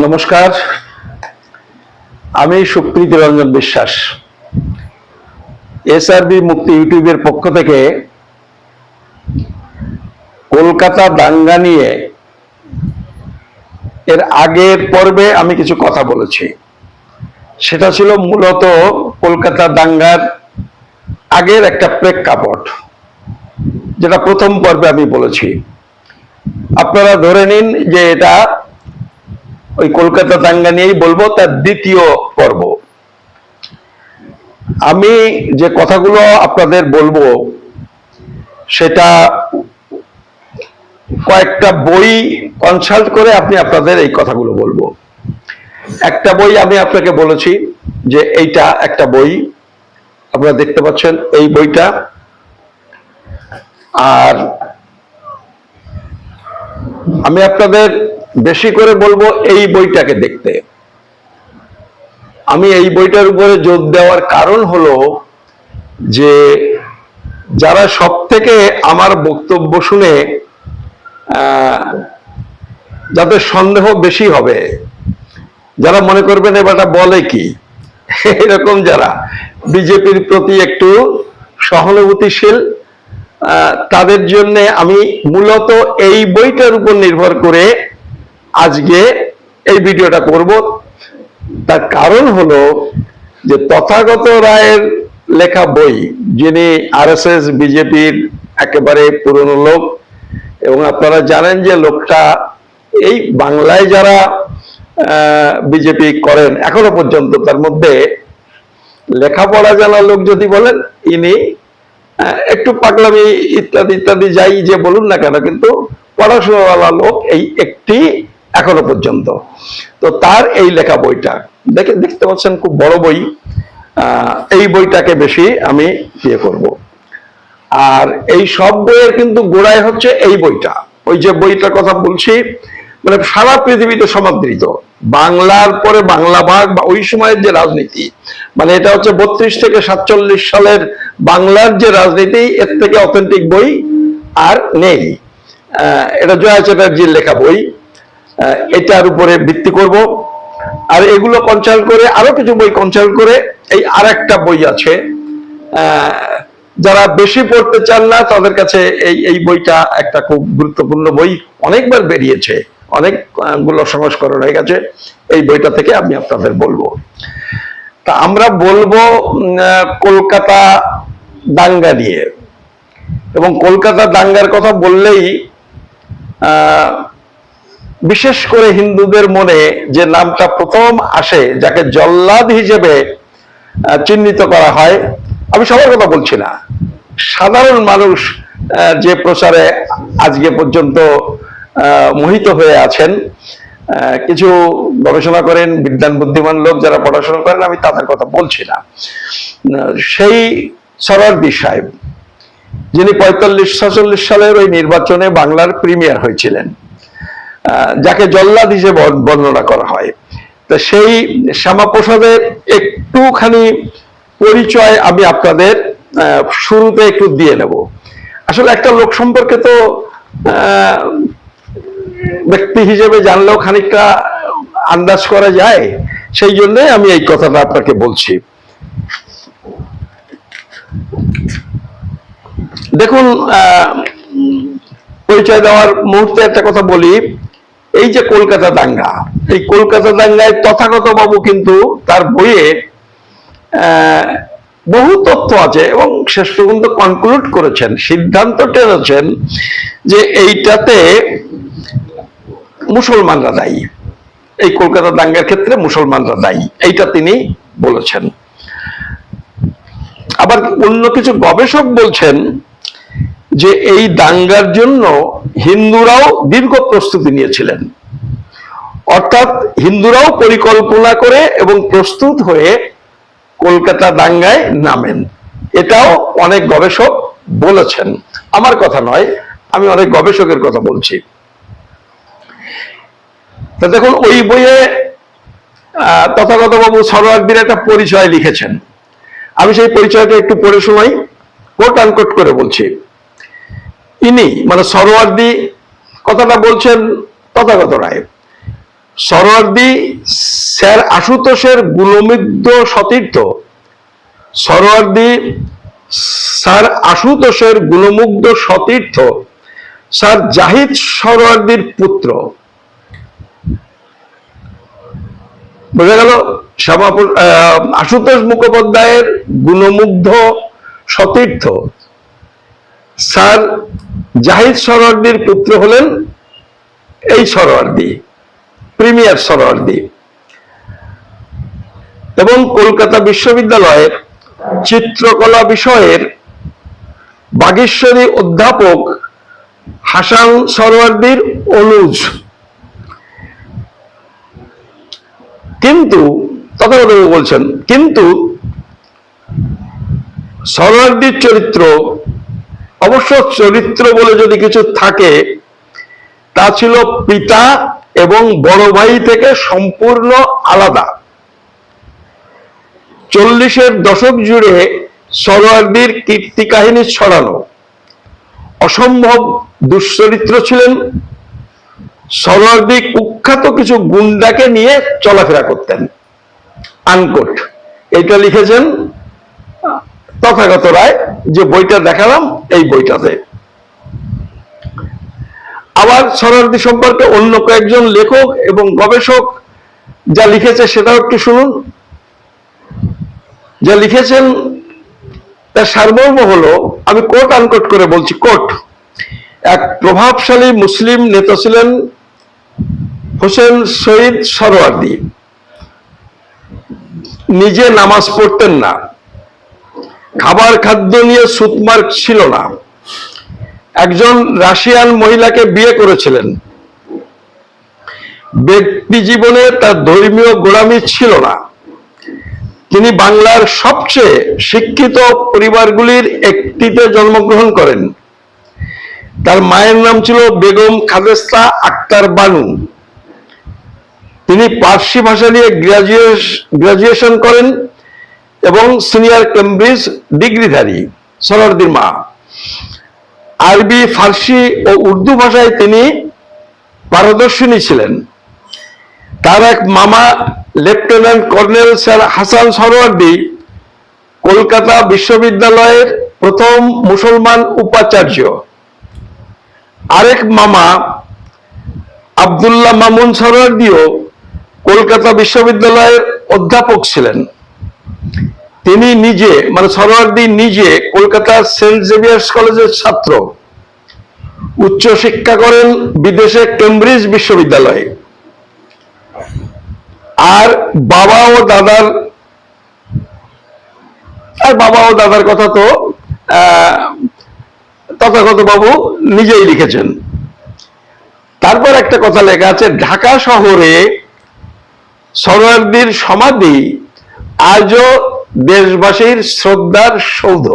নমস্কার। আমি সুপ্রীতি রঞ্জন বিশ্বাস। এসআরবি মুক্তি ইউটিউবের পক্ষ থেকে কলকাতা দাঙ্গা নিয়ে এর আগের পর্বে আমি কিছু কথা বলেছি। সেটা ছিল মূলত কলকাতা দাঙ্গার আগের একটা প্রেক্ষাপট, যেটা প্রথম পর্বে আমি বলেছি। আপনারা ধরে নিন যে এটা ওই কলকাতা দাঙ্গা নিয়েই বলব, তার দ্বিতীয় পর্ব। আমি যে কথাগুলো আপনাদের বলব, সেটা কয়েকটা বই কনসাল্ট করে আপনি আপনাদের এই কথাগুলো বলব। একটা বই আমি আপনাকে বলেছি যে এইটা একটা বই, আপনারা দেখতে পাচ্ছেন এই বইটা। আর আমি আপনাদের বেশি করে বলব এই বইটাকে দেখতে। আমি এই বইটার উপরে জোর দেওয়ার কারণ হলো যে যারা সব থেকে আমার বক্তব্য শুনে যাদের সন্দেহ বেশি হবে, যারা মনে করবেন এবারটা বলে কি? এরকম যারা বিজেপির প্রতি একটু সহানুভূতিশীল তাদের জন্য আমি মূলত এই বইটার উপর নির্ভর করে আজকে এই ভিডিওটা করব। তার কারণ হলো যে তথাগত রায়ের লেখা বই, যিনি আরএসএস, বিজেপির একেবারে পুরনো লোক, এবং আপনারা জানেন যে লোকটা এই বাংলায় যারা বিজেপি করেন, এখনও পর্যন্ত তার মধ্যে লেখাপড়া জানা লোক যদি বলেন, ইনি একটু পাগলামি ইত্যাদি ইত্যাদি যাই যে বলুন না কেন, কিন্তু পড়াশোনাওয়ালা লোক এই একটি এখনও পর্যন্ত। তো তার এই লেখা বইটা, দেখে দেখতে পাচ্ছেন খুব বড় বই এই বইটাকে বেশি আমি ইয়ে করব। আর এই সব বইয়ের কিন্তু গোড়ায় হচ্ছে এই বইটা। ওই যে বইটার কথা বলছি মানে সারা পৃথিবীতে সমাদৃত। বাংলার পরে বাংলা ভাগ বা ওই সময়ের যে রাজনীতি মানে এটা হচ্ছে বত্রিশ থেকে সাতচল্লিশ সালের বাংলার যে রাজনীতি, এর থেকে অথেন্টিক বই আর নেই। এটা জয়া চ্যাটার্জির লেখা বই। এটার উপরে ভিত্তি করব। আর এগুলো কনসাল্ট করে, আরও কিছু বই কনসাল্ট করে, এই আর একটা বই আছে। যারা বেশি পড়তে চান না, তাদের কাছে এই এই বইটা একটা খুব গুরুত্বপূর্ণ বই। অনেকবার বেরিয়েছে, অনেকগুলো সংস্করণ হয়ে গেছে। এই বইটা থেকে আমি আপনাদের বলব। তা আমরা বলব কলকাতা দাঙ্গা নিয়ে। এবং কলকাতা দাঙ্গার কথা বললেই বিশেষ করে হিন্দুদের মনে যে নামটা প্রথম আসে, যাকে জল্লাদ হিসেবে চিহ্নিত করা হয়, আমি সবার কথা বলছি না। সাধারণ মানুষ যে প্রচারে আজকে পর্যন্ত মোহিত হয়ে আছেন কিছু গবেষণা করেন বিদ্যান বুদ্ধিমান লোক যারা পড়াশোনা করেন, আমি তাদের কথা বলছি না। সেই সরোয়ার্দি সাহেব, যিনি পঁয়তাল্লিশ, ছচল্লিশ সালের ওই নির্বাচনে বাংলার প্রিমিয়ার হয়েছিলেন যাকে জল্লাদ হিসেবে বর্ণনা করা হয়। তো সেই শ্যামাপ্রসাদের একটুখানি পরিচয় আমি আপনাদের শুরুতে একটু দিয়ে নেব। আসলে একটা লোক সম্পর্কে তো ব্যক্তি হিসেবে জানলেও খানিকটা আন্দাজ করা যায়, সেই জন্য আমি এই কথাটা আপনাকে বলছি। দেখুন পরিচয় দেওয়ার মুহূর্তে একটা কথা বলি। এই যে কলকাতা দাঙ্গা, এই কলকাতা দাঙ্গায় তথাগত বাবু কিন্তু তার বইয়ে বহু তথ্য আছে এবং শেষ পর্যন্ত কনক্লুড করেছেন সিদ্ধান্ত টেনেছেন যে এইটাতে মুসলমানরা দায়ী। এই কলকাতা দাঙ্গার ক্ষেত্রে মুসলমানরা দায়ী, এইটা তিনি বলেছেন। আবার অন্য কিছু গবেষক বলছেন যে এই দাঙ্গার জন্য হিন্দুরাও দীর্ঘ প্রস্তুতি নিয়েছিলেন। অর্থাৎ হিন্দুরাও পরিকল্পনা করে এবং প্রস্তুত হয়ে কলকাতা দাঙ্গায় নামেন। এটাও অনেক গবেষক বলেছেন। আমার কথা নয়, আমি অনেক গবেষকের কথা বলছি। তা দেখুন, ওই বইয়ে তথাগতবাবু সরোয়ার্দির একটা পরিচয় লিখেছেন। আমি সেই পরিচয়টা একটু পড়ে শোনাই। কোট আনকোট করে বলছি। ইনি মানে সরোয়ার্দি কথাটা বলছেন তথাগত রায় সরোয়ার্দি স্যার আশুতোষের গুণমিগ্ধ সতীর্থ। সরোয়ার্দি স্যার আশুতোষের গুণমুগ্ধ সতীর্থ স্যার জাহিদ সরোয়ার্দির পুত্র। বোঝা গেল সভাপতি আশুতোষ মুখোপাধ্যায়ের গুণমুগ্ধ সতীর্থ। স্যার জাহিদ সরোয়ার্দির পুত্র হলেন এই সরোয়ার্দি প্রিমিয়ার সরোয়ার্দি এবং কলকাতা বিশ্ববিদ্যালয়ের চিত্রকলা বিষয়ের বাগেশ্বরী অধ্যাপক হাসান সরোয়ার্দির অনুজ। কিন্তু তথাগত বলছেন, কিন্তু সরোয়ার্দির চরিত্র অবশ্য চরিত্র বলে যদি কিছু থাকে তা ছিল পিতা এবং বড় ভাই থেকে সম্পূর্ণ আলাদা। চল্লিশের দশক জুড়ে সরোয়ার্দির কীর্তি কাহিনী ছড়ানো। অসম্ভব দুশ্চরিত্র ছিলেন। সরোয়ার্দি কুখ্যাত কিছু গুন্ডাকে নিয়ে চলাফেরা করতেন। আনকোট এটা লিখেছেন তথাগত রায় যে বইটা দেখালাম এই বইটাতে। আবার সরোয়ার্দি সম্পর্কে অন্য কয়েকজন লেখক এবং গবেষক যা লিখেছে সেটাও একটু শুনুন। যা লিখেছেন, তার সারমর্ম হলো, আমি কোট আনকোট করে বলছি কোট এক প্রভাবশালী মুসলিম নেতা ছিলেন হোসেন শহীদ সরোয়ার্দি নিজে নামাজ পড়তেন না। খাবার খাদ্য নিয়ে সুতমার ছিল না। একজন রাশিয়ান মহিলাকে বিয়ে করেছিলেন। ব্যক্তি জীবনে তার ধর্মীয় গোড়ামি ছিল না। তিনি বাংলার সবচেয়ে শিক্ষিত পরিবারগুলির একটিতে জন্মগ্রহণ করেন। তার মায়ের নাম ছিল বেগম খাদেস্তা আক্তার বানু। তিনি পার্সি ভাষা নিয়ে গ্রাজুয়েশন করেন। এবং সিনিয়র কেমব্রিজ ডিগ্রিধারী সরোয়ার্দির মা। আরবি, ফার্সি ও উর্দু ভাষায় তিনি পারদর্শিনী ছিলেন। তার এক মামা, lieutenant colonel sir Hasan Suhrawardy Kolkata বিশ্ববিদ্যালয়ের প্রথম মুসলমান উপাচার্য। আরেক মামা, আবদুল্লাহ মামুন সরোয়ার্দিও কলকাতা বিশ্ববিদ্যালয়ের অধ্যাপক ছিলেন। তিনি নিজে মানে সরোয়ার্দি নিজে কলকাতার সেন্ট জেভিয়ার্স কলেজের ছাত্র। উচ্চ শিক্ষা করেন বিদেশে কেমব্রিজ বিশ্ববিদ্যালয়ে। আর বাবা ও দাদার, আর বাবা ও দাদার কথা তো তথাগত বাবু নিজেই লিখেছেন। তারপর একটা কথা লেখা আছে, ঢাকা শহরে সরোয়ার্দির সমাধি আজও দেশবাসীর শ্রদ্ধার সৌধ।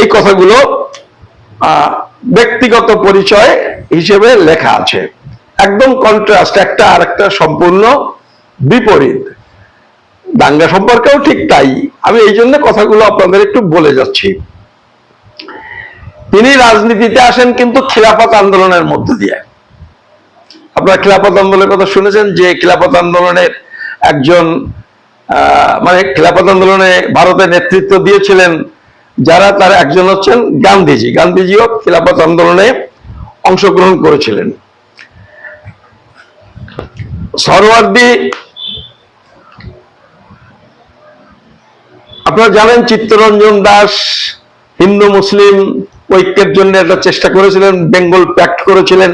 এই কথাগুলো ব্যক্তিগত পরিচয় হিসেবে লেখা আছে। একদম কন্ট্রাস্ট একটা আর একটা সম্পূর্ণ বিপরীত। দাঙ্গা সম্পর্কেও ঠিক তাই। আমি এই জন্য কথাগুলো আপনাদের একটু বলে যাচ্ছি। তিনি রাজনীতিতে আসেন কিন্তু খিলাফত আন্দোলনের মধ্য দিয়ে। আপনারা খিলাফত আন্দোলনের কথা শুনেছেন যে খিলাফত আন্দোলনের একজন মানে খিলাফত আন্দোলনে ভারতের নেতৃত্ব দিয়েছিলেন যারা, তার একজন হচ্ছেন গান্ধীজি। গান্ধীজিও খিলাফত আন্দোলনে অংশগ্রহণ করেছিলেন। সরওয়ার্দি, আপনারা জানেন চিত্তরঞ্জন দাস হিন্দু মুসলিম ঐক্যের জন্য একটা চেষ্টা করেছিলেন, বেঙ্গল প্যাক্ট করেছিলেন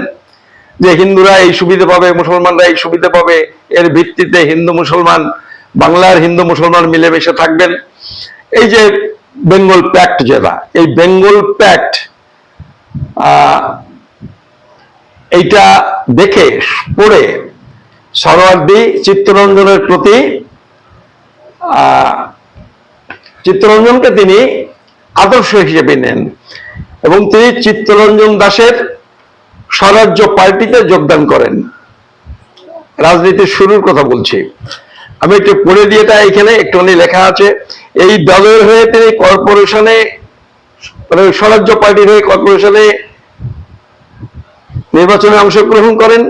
যে হিন্দুরা এই সুবিধা পাবে, মুসলমানরা এই সুবিধা পাবে। এর ভিত্তিতে হিন্দু মুসলমান বাংলার হিন্দু মুসলমান মিলেমিশে থাকবেন। এই যে বেঙ্গল প্যাক্ট যেটা, এই বেঙ্গল প্যাক্ট এইটা দেখে, পড়ে সরোয়ার্দি চিত্তরঞ্জনের প্রতি চিত্তরঞ্জনকে তিনি আদর্শ হিসেবে নেন এবং তিনি চিত্তরঞ্জন দাসের স্বরাজ্য পার্টিতে যোগদান করেন। রাজনীতির শুরুর কথা বলছি। আমি একটু পড়ে দিয়ে তা এখানে, একটুখানি লেখা আছে। এই দলের হয়ে তিনি কর্পোরেশনে মানে স্বরাজ্য পার্টির হয়ে কর্পোরেশনে নির্বাচনে অংশগ্রহণ করেন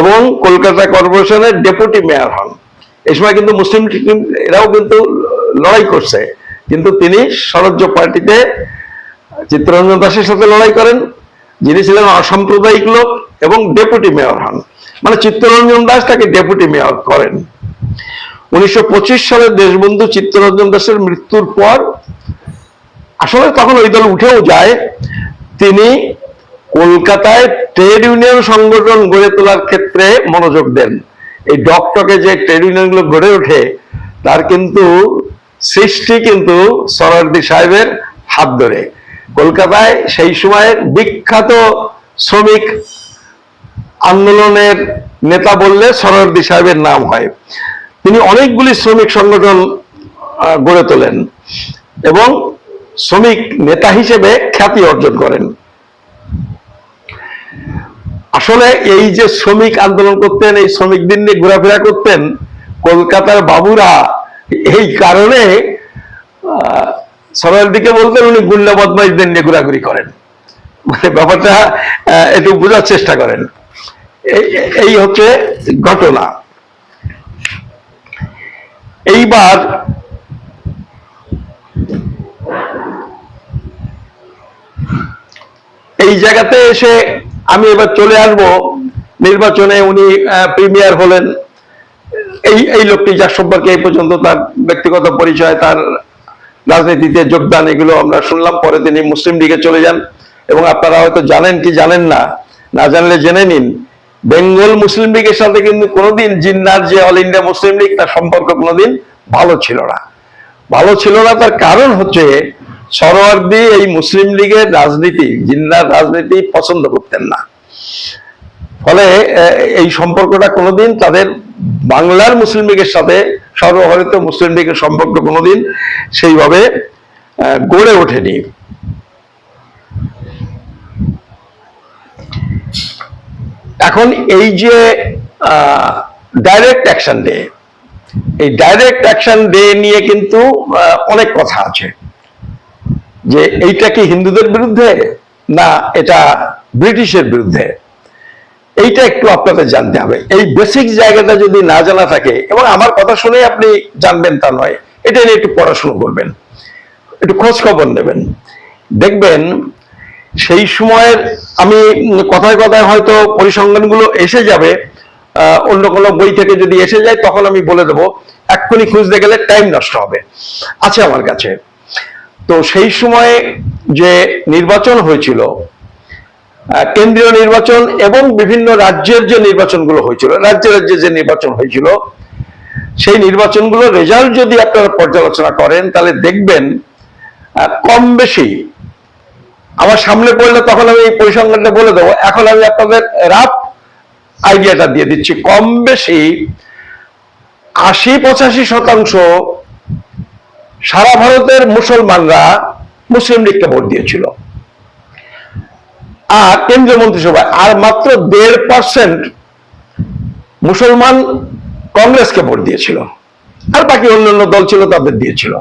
এবং কলকাতা কর্পোরেশনের ডেপুটি মেয়র হন। এই সময় কিন্তু মুসলিম এরাও কিন্তু লড়াই করছে। কিন্তু তিনি স্বরাজ্য পার্টিতে চিত্তরঞ্জন দাসের সাথে লড়াই করেন, যিনি ছিলেন অসাম্প্রদায়িক লোক এবং ডেপুটি মেয়র হন। মানে চিত্তরঞ্জন দাস তাকে ডেপুটি মেয়র করেন। উনিশশো সালে দেশবন্ধু চিত্তরঞ্জন দাসের মৃত্যুর পর আসলে তখন ওই দল উঠেও যায়। তিনি কলকাতায় ট্রেড ইউনিয়ন সংগঠন গড়ে তোলার ক্ষেত্রে মনোযোগ দেন। এই ডকটকে যে ট্রেড ইউনিয়নগুলো গড়ে ওঠে, তার কিন্তু সৃষ্টি কিন্তু সরারদি সাহেবের হাত ধরে। কলকাতায় সেই সময়ের বিখ্যাত শ্রমিক আন্দোলনের নেতা বললে সরারদি সাহেবের নাম হয়। তিনি অনেকগুলি শ্রমিক সংগঠন গড়ে তোলেন এবং শ্রমিক নেতা হিসেবে খ্যাতি অর্জন করেন। আসলে এই যে শ্রমিক আন্দোলন করতেন, এই শ্রমিকদের নিয়ে ঘোরাফেরা করতেন, কলকাতার বাবুরা, এই কারণে সরল দিকে বলতেন উনি গুন্ডা বদমাইশদের নিয়ে ঘোরাঘুরি করেন। মানে ব্যাপারটা একটু বোঝার চেষ্টা করেন। এই হচ্ছে ঘটনা। এইবার এই জায়গাতে এসে আমি এবার চলে আসব। নির্বাচনে উনি প্রিমিয়ার হলেন। এই এই লোকটি যার সম্পর্কে এই পর্যন্ত তার ব্যক্তিগত পরিচয়, তার রাজনীতিতে যোগদান, এগুলো আমরা শুনলাম। পরে তিনি মুসলিম লীগে চলে যান। এবং আপনারা হয়তো জানেন কি জানেন না না জানলে জেনে নিন। বেঙ্গল মুসলিম লীগের সাথে কিন্তু কোনোদিন জিন্নার যে অল ইন্ডিয়া মুসলিম লীগ, তার সম্পর্ক কোনোদিন ভালো ছিল না। ভালো ছিল না তার কারণ হচ্ছে সরোয়ার্দি এই মুসলিম লীগের রাজনীতি, জিন্নার রাজনীতি পছন্দ করতেন না। ফলে এই সম্পর্কটা কোনোদিন তাদের বাংলার মুসলিম লীগের সাথে সর্বভারত মুসলিম লীগের সম্পর্ক কোনোদিন সেইভাবে গড়ে ওঠেনি। এখন এই যে ডাইরেক্ট অ্যাকশন ডে এই ডাইরেক্ট অ্যাকশন ডে নিয়ে কিন্তু অনেক কথা আছে। যে এইটা কি হিন্দুদের বিরুদ্ধে? না, এটা ব্রিটিশের বিরুদ্ধে। এইটা একটু আপনাদের জানতে হবে। এই বেসিক জায়গাটা যদি না জানা থাকে, এবং আমার কথা শুনে আপনি জানবেন তা নয়, এটা নিয়ে একটু পড়াশুনো করবেন। একটু খোঁজ খবর নেবেন। দেখবেন সেই সময়ের আমি কথায় কথায় হয়তো পরিসংখ্যানগুলো এসে যাবে অন্য কোনো বই থেকে যদি এসে যায়, তখন আমি বলে দেবো, এক্ষুনি খুঁজতে গেলে টাইম নষ্ট হবে। আছে আমার কাছে। তো সেই সময়ে যে নির্বাচন হয়েছিল কেন্দ্রীয় নির্বাচন এবং বিভিন্ন রাজ্যের যে নির্বাচনগুলো হয়েছিল, রাজ্যে রাজ্যে যে নির্বাচন হয়েছিল, সেই নির্বাচনগুলো রেজাল্ট যদি আপনারা পর্যালোচনা করেন, তাহলে দেখবেন কম বেশি আমার সামনে পড়লে তখন আমি এই পরিসংখ্যানটা বলে দেবো। এখন আমি আপনাদের রাফ আইডিয়াটা দিয়ে দিচ্ছি। কম বেশি আশি পঁচাশি শতাংশ সারা ভারতের মুসলমানরা মুসলিম লীগকে ভোট দিয়েছিল। আর কেন্দ্রীয় মন্ত্রিসভায় আর মাত্র দেড় পার্সেন্ট মুসলমান কংগ্রেসকে ভোট দিয়েছিল। আর বাকি অন্যান্য দল ছিল তাদের দিয়েছিল।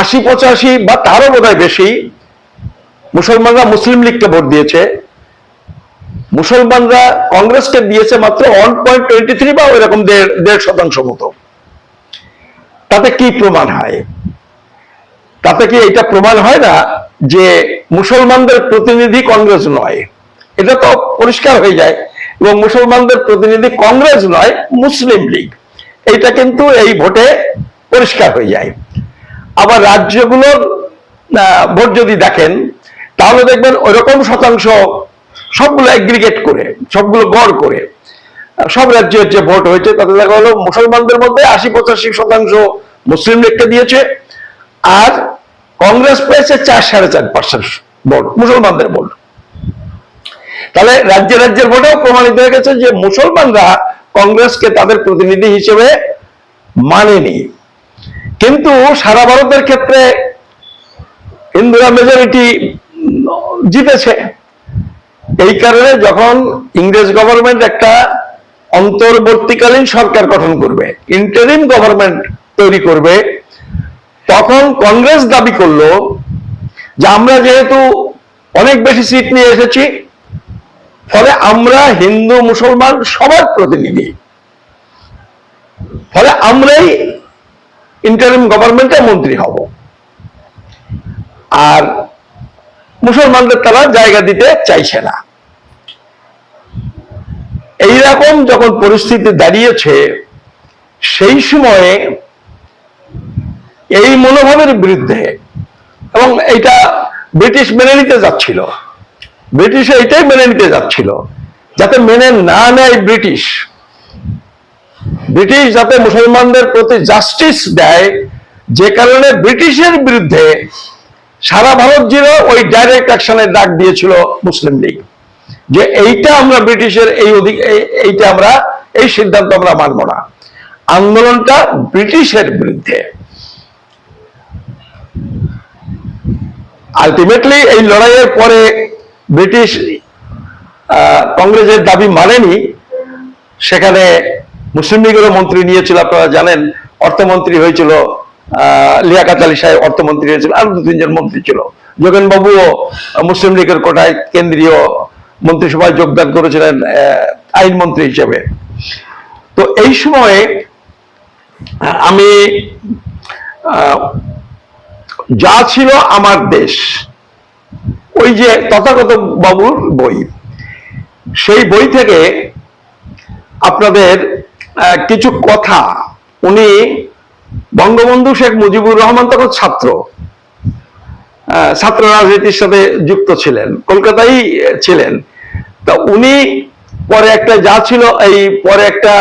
আশি পঁচাশি বা তারও বোধহয় বেশি মুসলমানরা মুসলিম লীগকে ভোট দিয়েছে। মুসলমানরা কংগ্রেসকে দিয়েছে মাত্র ওয়ান পয়েন্ট টোয়েন্টি থ্রি বা ওইরকম দেড় শতাংশ মতো। তাতে কি প্রমাণ হয়? তাতে কি এটা প্রমাণ হয় না যে মুসলমানদের প্রতিনিধি কংগ্রেস নয়? এটা তো পরিষ্কার হয়ে যায়। এবং মুসলমানদের প্রতিনিধি কংগ্রেস নয়, মুসলিম লীগ। এইটা কিন্তু এই ভোটে পরিষ্কার হয়ে যায়। আবার রাজ্যগুলোর ভোট যদি দেখেন তাহলে দেখবেন ওইরকম শতাংশ সবগুলো এগ্রিগেট করে, সবগুলো গড় করে, সব রাজ্যের যে ভোট হয়েছে, তাতে দেখা হলো মুসলমানদের মধ্যে আশি পঁচাশি শতাংশ মুসলিম লীগকে দিয়েছে আর কংগ্রেস পেয়েছে চার, সাড়ে চার পার্সেন্ট ভোট, মুসলমানদের ভোট। তাহলে রাজ্য রাজ্যের ভোটেও প্রমাণিত হয়ে গেছে যে মুসলমানরা কংগ্রেসকে তাদের প্রতিনিধি হিসেবে মানেনি। কিন্তু সারা ভারতের ক্ষেত্রে হিন্দুরা মেজরিটি জিতেছে। এই কারণে যখন ইংরেজ গভর্নমেন্ট একটা অন্তর্বর্তীকালীন সরকার গঠন করবে ইন্টারিম গভর্নমেন্ট তৈরি করবে, তখন কংগ্রেস দাবি করল যে আমরা যেহেতু অনেক বেশি সিট নিয়ে এসেছি, ফলে আমরা হিন্দু মুসলমান সবার প্রতিনিধি। ফলে আমরাই ইন্টারিম গভর্নমেন্টে মন্ত্রী হব। আর মুসলমানদের তারা জায়গা দিতে চাইছে না। এইরকম যখন পরিস্থিতি দাঁড়িয়েছে, সেই সময়ে এই মনোভাবের বিরুদ্ধে এবং এটা ব্রিটিশ মেনে নিতে যাচ্ছিল। ব্রিটিশ এটাই মেনে নিতে যাচ্ছিল, যাতে মেনে না নেয় ব্রিটিশ। ব্রিটিশ যাতে মুসলমানদের প্রতি জাস্টিস দেয়, যে কারণে ব্রিটিশের বিরুদ্ধে সারা ভারত জুড়ে ওই ডাইরেক্ট অ্যাকশনের ডাক দিয়েছিল মুসলিম লীগ। যে এইটা আমরা ব্রিটিশের এই অধিক এইটা আমরা, এই সিদ্ধান্ত আমরা মানব না। আন্দোলনটা ব্রিটিশের বিরুদ্ধে। আলটিমেটলি এই লড়াইয়ের পরে ব্রিটিশ কংগ্রেসের দাবি মানেনি। সেখানে মুসলিম লীগেরও মন্ত্রী নিয়েছিল, আপনারা জানেন, অর্থমন্ত্রী হয়েছিল লিয়াকাত আলী সাহেব অর্থমন্ত্রী হয়েছিল আরও দু তিনজন মন্ত্রী ছিল। যোগেন বাবুও মুসলিম লীগের কোটায় কেন্দ্রীয় মন্ত্রিসভায় যোগদান করেছিলেন আইনমন্ত্রী হিসেবে। তো এই সময়ে আমি যা ছিল আমার দেশ, ওই যে তথাগত বাবুর বই। সেই বই থেকে আপনাদের কিছু কথা উনি বঙ্গবন্ধু শেখ মুজিবুর রহমান তখন ছাত্র। ছাত্র রাজনীতির সাথে যুক্ত ছিলেন কলকাতায় ছিলেন। তা উনি পরে একটা যা ছিল, এই পরে একটা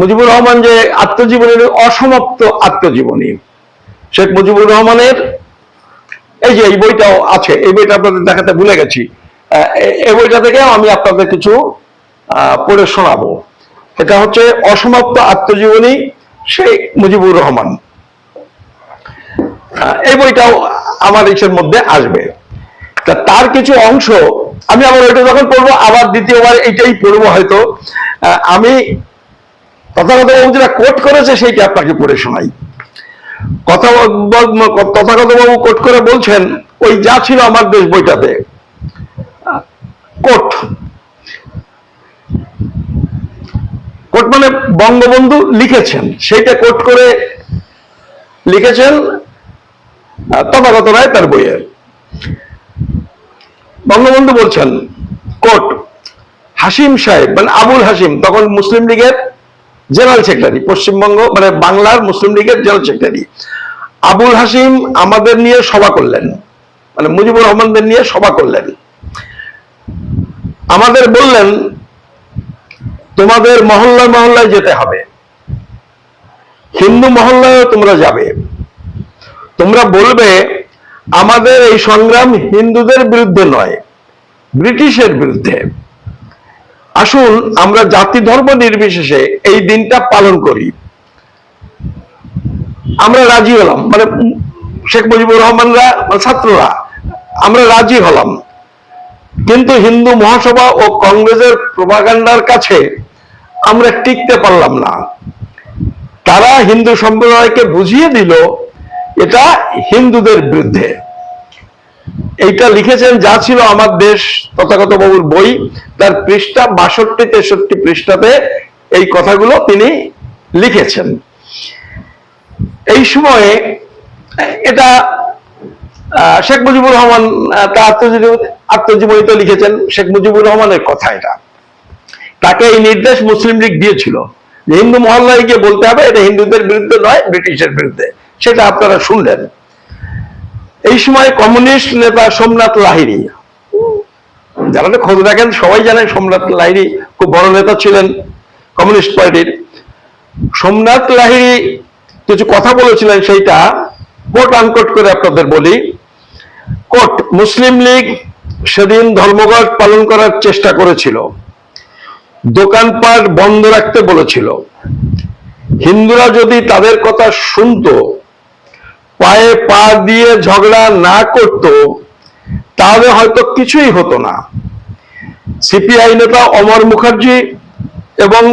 মুজিবুর রহমান যে আত্মজীবনীর অসমাপ্ত আত্মজীবনী, শেখ মুজিবুর রহমানের, এই যে এই বইটাও আছে, এই বইটা আপনাদের দেখাতে ভুলে গেছি। এই বইটা থেকে আমি আপনাদের কিছু পড়ে শোনাবো। এটা হচ্ছে অসমাপ্ত আত্মজীবনী শেখ মুজিবুর রহমান। এই বইটাও আমার ইসের মধ্যে আসবে। তার কিছু অংশ আমি আবার ওইটা যখন পড়ব, আবার দ্বিতীয়বার এইটাই পড়ব হয়তো। আমি তথাগত বাবু যেটা কোট করেছে সেইটা আপনাকে পড়ে শোনাই। কথা তথাগত বাবু কোট করে বলছেন, ওই যা ছিল আমার দেশ বইটাতে। কোট মানে বঙ্গবন্ধু লিখেছেন, সেইটা কোট করে লিখেছেন তথাগত রায় তার বইয়ে। বঙ্গবন্ধু বলছেন, কোট, হাসিম সাহেব মানে আবুল হাসিম, তখন মুসলিম লীগের জেনারেল সেক্রেটারি, পশ্চিমবঙ্গ মানে বাংলার মুসলিম লীগের জেনারেল সেক্রেটারি। আবুল হাসিম আমাদের নিয়ে সভা করলেন মানে মুজিবুর রহমানদের নিয়ে সভা করলেন। আমাদের বললেন তোমাদের মহল্লায় মহল্লায় যেতে হবে। হিন্দু মহল্লায় তোমরা যাবে। তোমরা বলবে, আমাদের এই সংগ্রাম হিন্দুদের বিরুদ্ধে নয়, ব্রিটিশের বিরুদ্ধে। আসুন, আমরা জাতি ধর্ম নির্বিশেষে এই দিনটা পালন করি। আমরা রাজি হলাম মানে শেখ মুজিবুর রহমানরা বা ছাত্ররা, আমরা রাজি হলাম। কিন্তু হিন্দু মহাসভা ও কংগ্রেসের প্রভাকাণ্ডার কাছে আমরা টিকতে পারলাম না। তারা হিন্দু সম্প্রদায়কে বুঝিয়ে দিল, এটা হিন্দুদের বিরুদ্ধে। এইটা লিখেছেন, যা ছিল আমার দেশ, তথাগত বাবুর বই। তার পৃষ্ঠা বাষট্টি, তেষট্টি পৃষ্ঠাতে এই কথাগুলো তিনি লিখেছেন। এই সময়ে এটা শেখ মুজিবুর রহমান তার আত্মজীবনী, আত্মজীবনীতে লিখেছেন, শেখ মুজিবুর রহমানের কথা এটা। তাকে এই নির্দেশ মুসলিম লীগ দিয়েছিল যে হিন্দু মহল্লায় গিয়ে বলতে হবে, এটা হিন্দুদের বিরুদ্ধে নয়, ব্রিটিশের বিরুদ্ধে। সেটা আপনারা শুনলেন। এই সময় কমিউনিস্ট নেতা সোমনাথ লাহিড়ী, যারা খোঁজ রাখেন, সবাই জানেন সোমনাথ লাহিড়ী খুব বড় নেতা ছিলেন কমিউনিস্ট পার্টির। সোমনাথ লাহিড়ী কিছু কথা বলেছিলেন সেইটা কোট আনকোট করে আপনাদের বলি। কোট মুসলিম লীগ সেদিন ধর্মঘট পালন করার চেষ্টা করেছিল। দোকানপাট বন্ধ রাখতে বলেছিল। হিন্দুরা যদি তাদের কথা শুনতো, পায়ে পা দিয়ে ঝগড়া না করত, তাহলে হয়তো কিছুই হতো না। সিপিআই নেতা অমর মুখার্জি এবং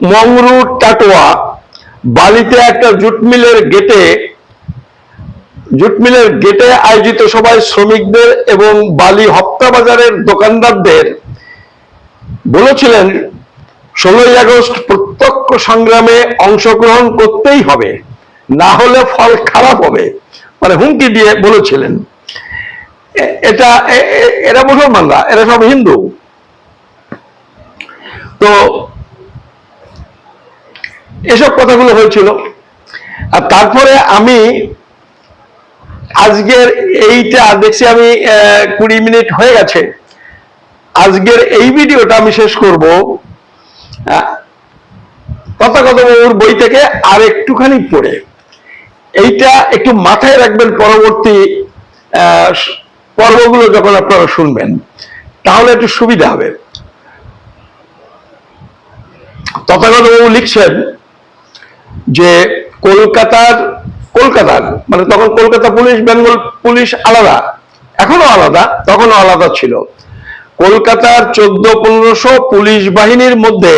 মংরু টাটোয়া বালিতে একটা জুট মিলের গেটে জুট মিলের গেটে আয়োজিত সভায় শ্রমিকদের এবং বালি হপ্তা বাজারের দোকানদারদের বলেছিলেন, ষোলোই আগস্ট প্রত্যক্ষ সংগ্রামে অংশগ্রহণ করতেই হবে, না হলে ফল খারাপ হবে। মানে হুমকি দিয়ে বলেছিলেন। এটা এরা মুসলমানরা, এরা সব হিন্দু। তো, এসব কথাগুলো হয়েছিল। আর তারপরে আমি আজকের এইটা দেখছি আমি কুড়ি মিনিট হয়ে গেছে। আজকের এই ভিডিওটা আমি শেষ করব। আহ, তথাগত বাবুর বই থেকে আর একটুখানি পড়ে। এইটা একটু মাথায় রাখবেন পরবর্তী পর্বগুলো যখন আপনারা শুনবেন তাহলে একটু সুবিধা হবে। তথাগত বাবু লিখছেন যে কলকাতার কলকাতার মানে তখন কলকাতা পুলিশ বেঙ্গল পুলিশ আলাদা এখনও আলাদা তখনও আলাদা ছিল। কলকাতার চোদ্দ পনেরোশো পুলিশ বাহিনীর মধ্যে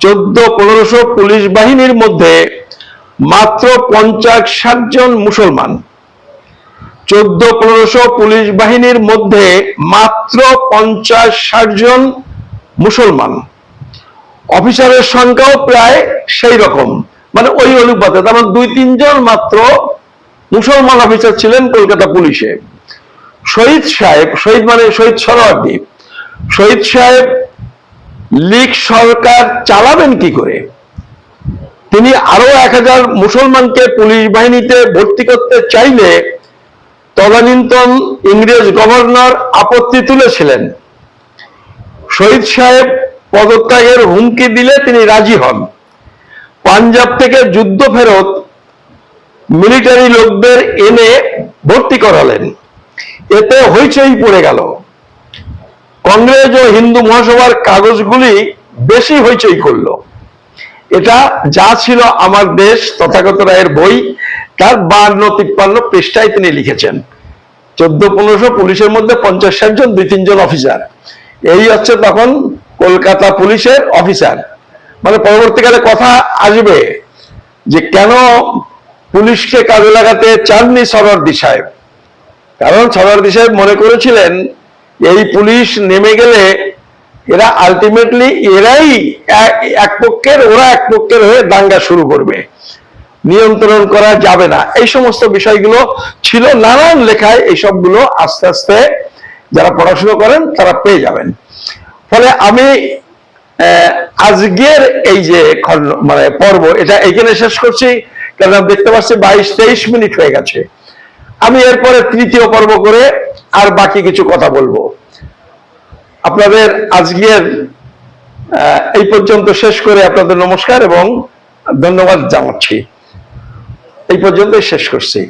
চোদ্দ পনেরোশো পুলিশ বাহিনীর মধ্যে মাত্র পঞ্চাশ ষাট জন মুসলমান। চোদ্দ পনেরোশো পুলিশ বাহিনীর মধ্যে মাত্র পঞ্চাশ ষাট জন মুসলমান। অফিসারের সংখ্যাও প্রায় সেই রকম। মানে ওই অনুপাতে, তার মানে দুই তিনজন মাত্র মুসলমান অফিসার ছিলেন কলকাতা পুলিশে। শহীদ সাহেব, শহীদ মানে শহীদ সরোয়ার্দী শহীদ সাহেব লীগ সরকার চালাবেন কি করে? তিনি আরও এক হাজার মুসলমানকে পুলিশ বাহিনীতে ভর্তি করতে চাইলে তদানীন্তন ইংরেজ গভর্নর আপত্তি তুলেছিলেন। শহীদ সাহেব পদত্যাগের হুমকি দিলে তিনি রাজি হন। পাঞ্জাব থেকে যুদ্ধ ফেরত মিলিটারি লোকদের এনে ভর্তি করালেন। এতে হইচই পড়ে গেল। কংগ্রেস ও হিন্দু মহাসভার কাগজগুলি বেশি হইচই করল। এটা যা ছিল আমার দেশ, তথাগত রায়ের বই, তার বান্ন তিপ্পান্ন পৃষ্ঠায় তিনি লিখেছেন। চোদ্দ, পনেরোশো পুলিশের মধ্যে পঞ্চাশ, ষাট জন, দুই তিনজন অফিসার। এই হচ্ছে তখন কলকাতা পুলিশের অফিসার। মানে পরবর্তীকালে কথা আসবে যে কেন পুলিশকে কাজে লাগাতে চাননি সরওয়ার্দি সাহেব? কারণ সরওয়ার্দি সাহেব মনে করেছিলেন, এই পুলিশ নেমে গেলে এরা আলটিমেটলি এরাই এক- পক্ষের, ওরা এক পক্ষের হয়ে দাঙ্গা শুরু করবে। নিয়ন্ত্রণ করা যাবে না। এই সমস্ত বিষয়গুলো ছিল নানান লেখায়, এই সবগুলো আস্তে আস্তে যারা পড়াশুনো করেন তারা পেয়ে যাবেন। ফলে আমি আজকের এই যে মানে পর্ব, এটা এখানে শেষ করছি। কারণ দেখতে পাচ্ছি বাইশ, তেইশ মিনিট হয়ে গেছে। আমি এরপরে তৃতীয় পর্ব করে আর বাকি কিছু কথা বলব। আপনাদের আজকের এই পর্যন্ত শেষ করে আপনাদের নমস্কার এবং ধন্যবাদ জানাচ্ছি। এই পর্যন্তই শেষ করছি।